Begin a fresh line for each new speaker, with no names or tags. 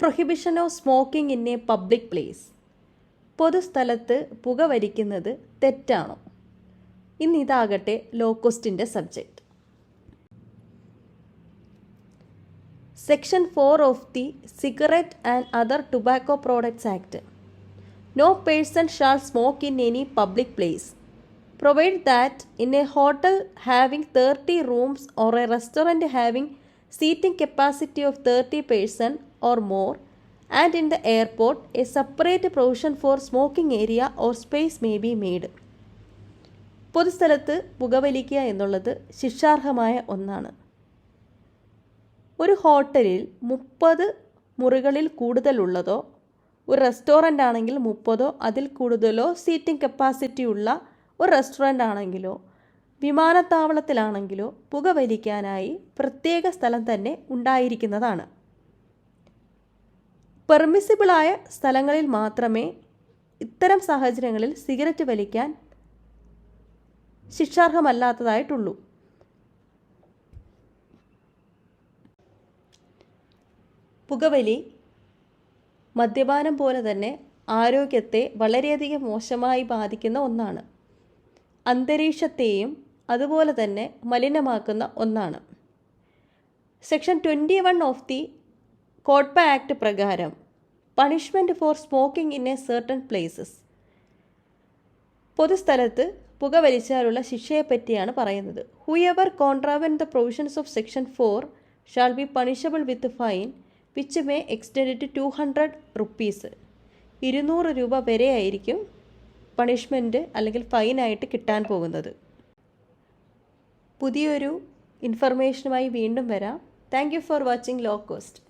Prohibition of smoking in a public place പൊതുസ്ഥലത്ത് പുകവലിക്കുന്നത് തെറ്റാണോ? ഇന്ന് ഇതാകട്ടെ ലോക്കോസ്റ്റിന്റെ subject section four of the cigarette and other tobacco products act no person shall smoke in any public place provide that in a hotel having 30 rooms or a restaurant having seating capacity of 30 person or more and in the airport a separate provision for smoking area or space may be made. പൊതുസ്ഥലത്ത് പുകവലിക്കുക എന്നുള്ളത് ശിക്ഷാർഹമായ ഒന്നാണ്. ഒരു ഹോട്ടലിൽ മുപ്പത് മുറികളിൽ കൂടുതലുള്ളതോ ഒരു restaurant ആണെങ്കിൽ മുപ്പതോ അതിൽ കൂടുതലോ സീറ്റിംഗ് കപ്പാസിറ്റി ഉള്ള ഒരു റെസ്റ്റോറന്റ് ആണെങ്കിലോ വിമാനത്താവളത്തിലാണെങ്കിലോ പുകവലിക്കാനായി പ്രത്യേക സ്ഥലം തന്നെ ഉണ്ടായിരിക്കുന്നതാണ്. പെർമിസിബിളായ സ്ഥലങ്ങളിൽ മാത്രമേ ഇത്തരം സാഹചര്യങ്ങളിൽ സിഗരറ്റ് വലിക്കാൻ ശിക്ഷാർഹമല്ലാത്തതായിട്ടുള്ളൂ. പുകവലി മദ്യപാനം പോലെ തന്നെ ആരോഗ്യത്തെ വളരെയധികം മോശമായി ബാധിക്കുന്ന ഒന്നാണ്. അന്തരീക്ഷത്തെയും അതുപോലെ തന്നെ മലിനമാക്കുന്ന ഒന്നാണ്. Section twenty one of the COTPA act പ്രകാരം punishment for smoking in a certain places പൊതുസ്ഥലത്ത് പുകവലിച്ചാലുള്ള ശിക്ഷയെപ്പറ്റിയാണ് പറയുന്നത്. Whoever contravenes the provisions of section four shall be punishable with fine which may extend to two hundred rupees ഇരുന്നൂറ് രൂപ വരെ ആയിരിക്കും punishment അല്ലെങ്കിൽ ഫൈനായിട്ട് കിട്ടാൻ പോകുന്നത്. പുതിയൊരു ഇൻഫർമേഷനുമായി വീണ്ടും വരാം. Thank you for watching low cost